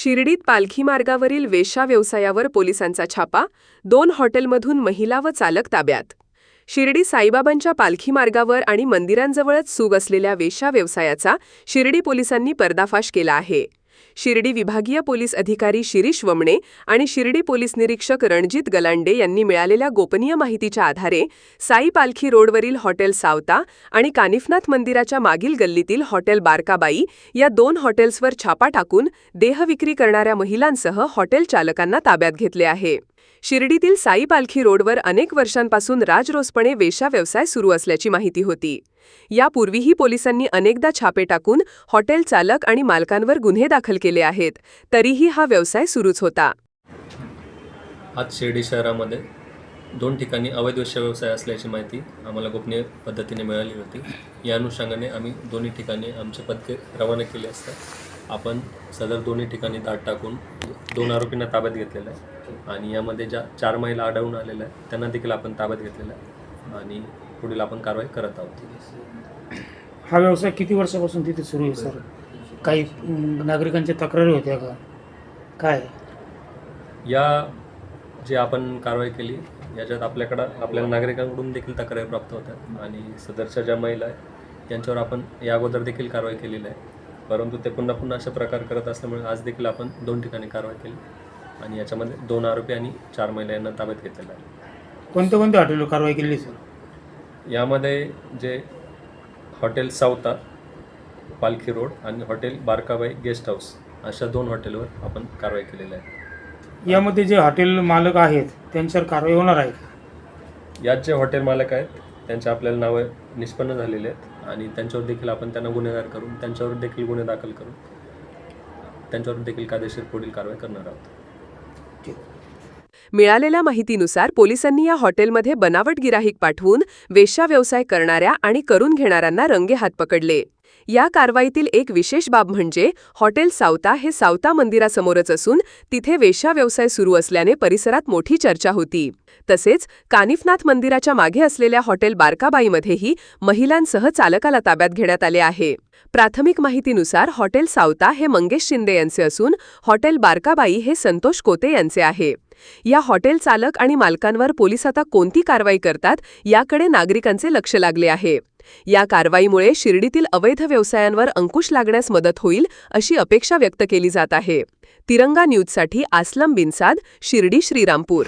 शिर्डीत पालखी मार्गावरील वेशा व्यवसायावर पोलिसांचा छापा दोन हॉटेलमधून महिला व चालक ताब्यात. शिर्डी साईबाबांच्या पालखी मार्गावर आणि मंदिरांजवळच सूग असलेल्या वेशा व्यवसायाचा शिर्डी पोलिसांनी पर्दाफाश केला आहे. शिर्डी विभागीय पोलीस अधिकारी शिरीष वमणे आणि शिर्डी पोलीस निरीक्षक रणजित गलांडे यांनी मिळालेल्या गोपनीय माहितीच्या आधारे साई पालखी रोडवरील हॉटेल सावता आणि कानिफनाथ मंदिराच्या मागील गल्लीतील हॉटेल बारकाबाई या दोन हॉटेल्सवर छापा टाकून देहविक्री करणाऱ्या महिलांसह हॉटेल चालकांना ताब्यात घेतले आहे. शिर्डीतील साई पालखी रोडवर अनेक वर्षांपासून राजरोसपणे वेशा व्यवसाय सुरू असल्याची माहिती होती. यापूर्वीही पोलिसांनी अनेकदा छापे टाकून हॉटेल चालक आणि मालकांवर गुन्हे दाखल केले आहेत तरीही हा व्यवसाय सुरूच होता. आज शिर्डी शहरामध्ये दोन ठिकाणी अवैध वेश्या व्यवसाय असल्याची माहिती आम्हाला गोपनीय पद्धतीने मिळाली होती. या अनुषंगाने आम्ही दोन्ही ठिकाणी आमचे पथके रवाना केले असतात. आपण सदर दोन्ही ठिकाणी दाट टाकून दोन आरोपींना ताब्यात घेतलेलं आहे. आणि यामध्ये ज्या चार महिला आढळून आलेल्या आहेत त्यांना देखील आपण ताब्यात घेतलेलं आहे. आणि पुढील आपण कारवाई करत आहोत. हा व्यवसाय किती वर्षापासून तिथे सुरू आहे सर? काही नागरिकांच्या तक्रारी होत्या का? काय? या जे आपण कारवाई केली याच्यात आपल्याकडं आपल्या नागरिकांकडून देखील तक्रारी प्राप्त होत्या आणि सदरच्या ज्या महिला आहेत यांच्यावर आपण या अगोदर देखील कारवाई केलेली आहे. परंतु ते पुन्हा पुन्हा अशा प्रकार करत असल्यामुळे आज देखील आपण दोन ठिकाणी कारवाई केली. आणि याच्यामध्ये दोन आरोपी आणि चार महिला यांना ताब्यात घेतलेलं आहे. कोणत्या कोणत्या हॉटेलवर कारवाई केली सर? यामध्ये जे हॉटेल सावता पालखी रोड आणि हॉटेल बारकाबाई गेस्ट हाऊस अशा दोन हॉटेलवर आपण कारवाई केलेली आहे. यामध्ये जे हॉटेल मालक आहेत त्यांच्यावर कारवाई होणार आहे का? यात जे हॉटेल मालक आहेत त्यांचे आपल्याला नावं निष्पन्न झालेले आहेत. आणि त्यांच्यावर देखील आपण त्यांना गुन्हेगार करून त्यांच्यावर देखील गुन्हे दाखल करून त्यांच्यावर देखील कायदेशीर पुढील कारवाई करणार आहोत. मिळालेल्या माहितीनुसार पोलिसांनी या हॉटेलमध्ये बनावट गिराहीक पाठवून वेश्या व्यवसाय करणाऱ्या आणि करून घेणाऱ्यांना रंगेहात पकडले. या कारवाईतील एक विशेष बाब म्हणजे हॉटेल सावता हे सावता मंदिरासमोरच असून तिथे वेश्या व्यवसाय सुरू असल्याने परिसरात मोठी चर्चा होती. तसेच कानिफनाथ मंदिराच्या मागे असलेल्या हॉटेल बारकाबाईमध्येही महिलांसह चालकाला ताब्यात घेण्यात आले आहे. प्राथमिक माहितीनुसार हॉटेल सावता हे मंगेश शिंदे यांचे असून हॉटेल बारकाबाई हे संतोष कोते यांचे आहे. या हॉटेल चालक आणि मालकांवर पोलीस आता कोणती कारवाई करतात याकडे नागरिकांचे लक्ष लागले आहे. या कारवाईमुळे शिर्डीतील अवैध व्यवसायांवर अंकुश लागण्यास मदत होईल अशी अपेक्षा व्यक्त केली जात आहे. तिरंगा न्यूजसाठी आसलम बिनसाद शिर्डी श्रीरामपूर.